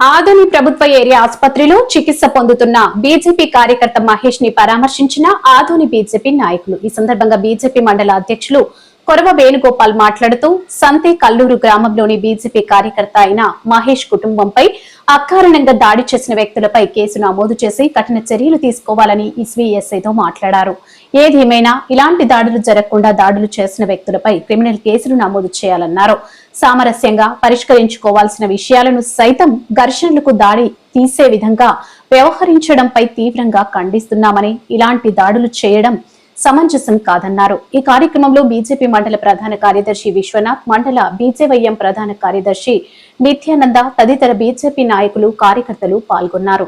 ఆదోని ప్రభుత్వ ఏరియా ఆసుపత్రిలో చికిత్స పొందుతున్న బీజేపీ కార్యకర్త మహేష్ని పరామర్శించిన ఆదోని బీజేపీ నాయకులు. ఈ సందర్భంగా బీజేపీ మండల అధ్యక్షులు కొరవ వేణుగోపాల్ మాట్లాడుతూ సంతే కల్లూరు గ్రామంలోని బీజేపీ కార్యకర్త అయిన మహేష్ కుటుంబంపై అకారణంగా దాడి చేసిన వ్యక్తులపై కేసు నమోదు చేసి కఠిన చర్యలు తీసుకోవాలని ఇస్వీఎస్ఐతో మాట్లాడారు. ఏదేమైనా ఇలాంటి దాడులు జరగకుండా దాడులు చేసిన వ్యక్తులపై క్రిమినల్ కేసులు నమోదు చేయాలన్నారు. సామరస్యంగా పరిష్కరించుకోవాల్సిన విషయాలను సైతం ఘర్షణలకు దాడి తీసే విధంగా వ్యవహరించడంపై తీవ్రంగా ఖండిస్తున్నామని ఇలాంటి దాడులు చేయడం సమంజసం కాదన్నారు. ఈ కార్యక్రమంలో బీజేపీ మండల ప్రధాన కార్యదర్శి విశ్వనాథ్ మండల బీజేవైఎం ప్రధాన కార్యదర్శి నిత్యానంద తదితర బీజేపీ నాయకులు కార్యకర్తలు పాల్గొన్నారు.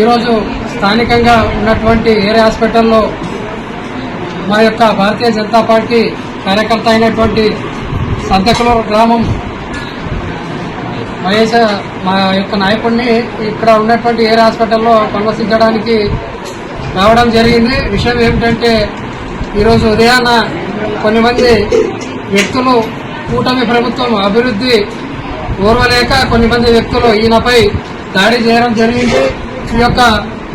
ఈరోజు స్థానికంగా ఉన్నటువంటి ఏరియా హాస్పిటల్లో మా యొక్క భారతీయ జనతా పార్టీ కార్యకర్త అయినటువంటి సంతకులూరు గ్రామం వైఎస్ఆర్ మా యొక్క నాయకుడిని ఇక్కడ ఉన్నటువంటి ఏరియా హాస్పిటల్లో పరామర్శించడానికి రావడం జరిగింది. విషయం ఏమిటంటే ఈరోజు ఉదయాన కొన్ని మంది వ్యక్తులు కూటమి ప్రభుత్వం అభివృద్ధి ఓర్వలేక కొన్ని మంది వ్యక్తులు ఈయనపై దాడి చేయడం జరిగింది. ఈ యొక్క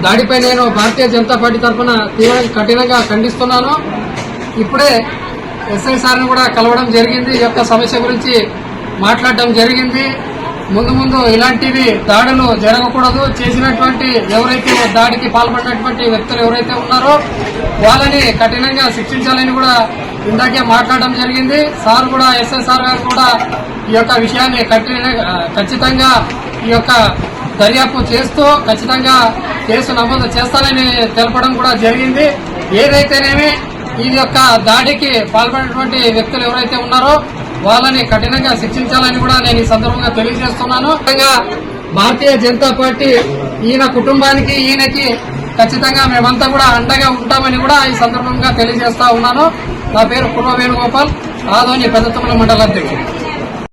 దాడిపై నేను భారతీయ జనతా పార్టీ తరఫున తీవ్ర కఠినంగా ఖండిస్తున్నాను. ఇప్పుడే ఎస్ఐ సార్ని కూడా కలవడం జరిగింది. ఈ యొక్క సమస్య గురించి మాట్లాడడం జరిగింది. ముందు ముందు ఇలాంటివి దాడులు జరగకూడదు. చేసినటువంటి ఎవరైతే దాడికి పాల్పడినటువంటి వ్యక్తులు ఎవరైతే ఉన్నారో వాళ్ళని కఠినంగా శిక్షించాలని కూడా ఇందాకే మాట్లాడడం జరిగింది. సార్ కూడా ఎస్ఎస్ఆర్ సార్ గారు కూడా ఈ యొక్క విషయాన్ని కఠిన ఖచ్చితంగా ఈ యొక్క దర్యాప్తు చేస్తూ ఖచ్చితంగా కేసు నమోదు చేస్తానని తెలపడం కూడా జరిగింది. ఏదైతేనేమి ఈ యొక్క దాడికి పాల్పడినటువంటి వ్యక్తులు ఎవరైతే ఉన్నారో వాళ్ళని కఠినంగా శిక్షించాలని కూడా నేను ఈ సందర్భంగా తెలియజేస్తున్నాను. భారతీయ జనతా పార్టీ ఈయన కుటుంబానికి ఈయనకి ఖచ్చితంగా మేమంతా కూడా అండగా ఉంటామని కూడా ఈ సందర్భంగా తెలియజేస్తా ఉన్నాను. నా పేరు కుర్ర వేణుగోపాల్ ఆదోని పెద్దతమ్మల మండల అధ్యక్షుడు